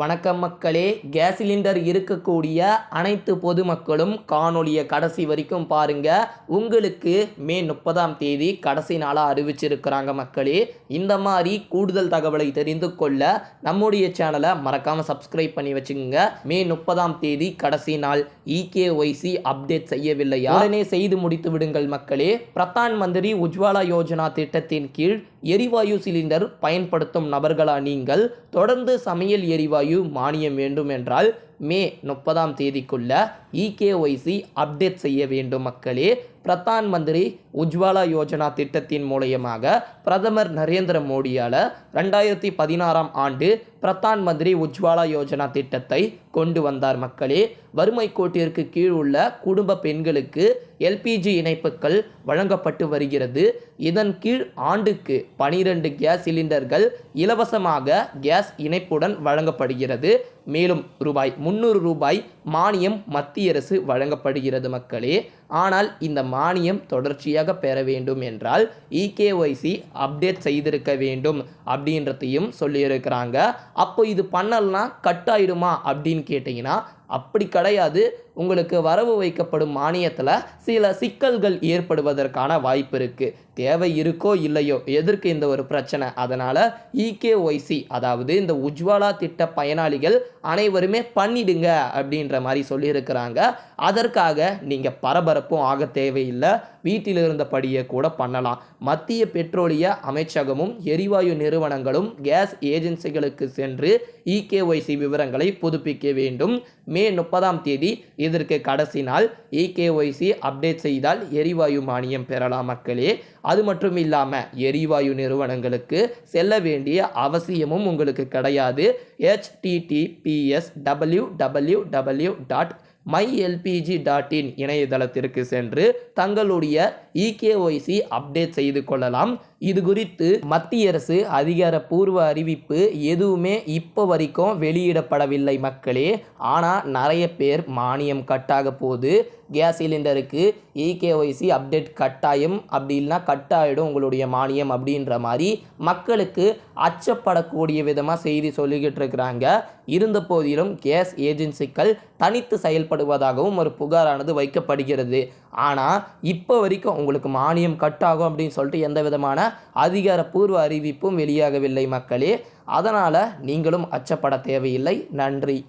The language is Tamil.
வணக்கம் மக்களே. கேஸ் சிலிண்டர் இருக்கக்கூடிய அனைத்து பொதுமக்களும் காணொளியை கடைசி வரைக்கும் பாருங்க. உங்களுக்கு மே முப்பதாம் தேதி கடைசி நாளாக அறிவிச்சிருக்கிறாங்க மக்களே. இந்த மாதிரி கூடுதல் தகவலை தெரிந்து கொள்ள நம்முடைய சேனலை மறக்காமல் சப்ஸ்கிரைப் பண்ணி வச்சுக்கோங்க. மே முப்பதாம் தேதி கடைசி நாள். இகேஒய்சி அப்டேட் செய்யவில்லையா? உடனே செய்து முடித்து விடுங்கள் மக்களே. பிரதான் மந்திரி உஜ்வாலா யோஜனா திட்டத்தின் கீழ் எரிவாயு சிலிண்டர் பயன்படுத்தும் நபர்களா நீங்கள்? தொடர்ந்து சமையல் எரிவாயு மானியம் வேண்டும் என்றால் மே முப்பதாம் தேதிக்குள்ள இகேஒய்சி அப்டேட் செய்ய வேண்டும் மக்களே. பிரதான் மந்திரி உஜ்வாலா யோஜனா திட்டத்தின் மூலயமாக பிரதமர் நரேந்திர மோடியால் ரெண்டாயிரத்தி பதினாறாம் ஆண்டு பிரதான் மந்திரி உஜ்வாலா யோஜனா திட்டத்தை கொண்டு வந்தார் மக்களே. வறுமை கோட்டிற்கு கீழ் உள்ள குடும்ப பெண்களுக்கு எல்பிஜி இணைப்புகள் வழங்கப்பட்டு வருகிறது. இதன் கீழ் ஆண்டுக்கு பனிரெண்டு கேஸ் சிலிண்டர்கள் இலவசமாக கேஸ் இணைப்புடன் வழங்கப்படுகிறது. மேலும் ரூபாய் முந்நூறு ரூபாய் மானியம் மத்திய அரசு வழங்கப்படுகிறது மக்களே. ஆனால் இந்த மானியம் தொடர்ச்சியாக பெற வேண்டும் என்றால் இகேஒய்சி அப்டேட் செய்திருக்க வேண்டும் அப்படின்றதையும் சொல்லியிருக்கிறாங்க. அப்போ இது பண்ணலனா கட் ஆயிடுமா அப்படின்னு கேட்டிங்கன்னா அப்படி கிடையாது. உங்களுக்கு வரவு வைக்கப்படும் மானியத்தில் சில சிக்கல்கள் ஏற்படுவதற்கான வாய்ப்பு இருக்குது தேவை இருக்கோ இல்லையோ எதற்கு இந்த ஒரு பிரச்சனை. அதனால் இகேஒய்சி அதாவது இந்த உஜ்வாலா திட்ட பயனாளிகள் அனைவருமே பண்ணிடுங்க அப்படின்ற மாதிரி சொல்லியிருக்கிறாங்க. அதற்காக நீங்கள் பரபரப்பும் ஆக தேவையில்லை. வீட்டில் இருந்தபடியே கூட பண்ணலாம். மத்திய பெட்ரோலிய அமைச்சகமும் எரிவாயு நிறுவனங்களும் கேஸ் ஏஜென்சிகளுக்கு சென்று இகேஒய்சி விவரங்களை புதுப்பிக்க வேண்டும். மே முப்பதாம் தேதி இதற்கு கடைசி நாள். இகேஒய்சி அப்டேட் செய்தால் எரிவாயு மானியம் பெறலாம் மக்களே. அது மட்டும் இல்லாமல் எரிவாயு நிறுவனங்களுக்கு செல்ல வேண்டிய அவசியமும் உங்களுக்கு கிடையாது. HTTPS W W W dot my LPG dot in இணையதளத்திற்கு சென்று தங்களுடைய இகேஒய்சி அப்டேட் செய்து கொள்ளலாம். இது குறித்து மத்திய அரசு அதிகாரப்பூர்வ அறிவிப்பு எதுவுமே இப்போ வரைக்கும் வெளியிடப்படவில்லை மக்களே. ஆனால் நிறைய பேர் மானியம் கட்டாக போது கேஸ் சிலிண்டருக்கு இகேஒய்சி அப்டேட் கட்டாயம். அப்படி இல்லைனா கட் ஆகிடும் உங்களுடைய மானியம் அப்படின்ற மாதிரி மக்களுக்கு அச்சப்படக்கூடிய விதமாக செய்தி சொல்லிக்கிட்டு இருக்கிறாங்க. இருந்த போதிலும் கேஸ் ஏஜென்சிகள் தனித்து செயல்படுவதாகவும் ஒரு புகாரானது வைக்கப்படுகிறது. ஆனால் இப்போ வரைக்கும் உங்களுக்கு மானியம் கட் ஆகும் அப்படின்னு சொல்லிட்டு எந்த விதமான அதிகாரப்பூர்வ அறிவிப்பும் வெளியாகவில்லை மக்களே. அதனால் நீங்களும் அச்சப்பட தேவையில்லை. நன்றி.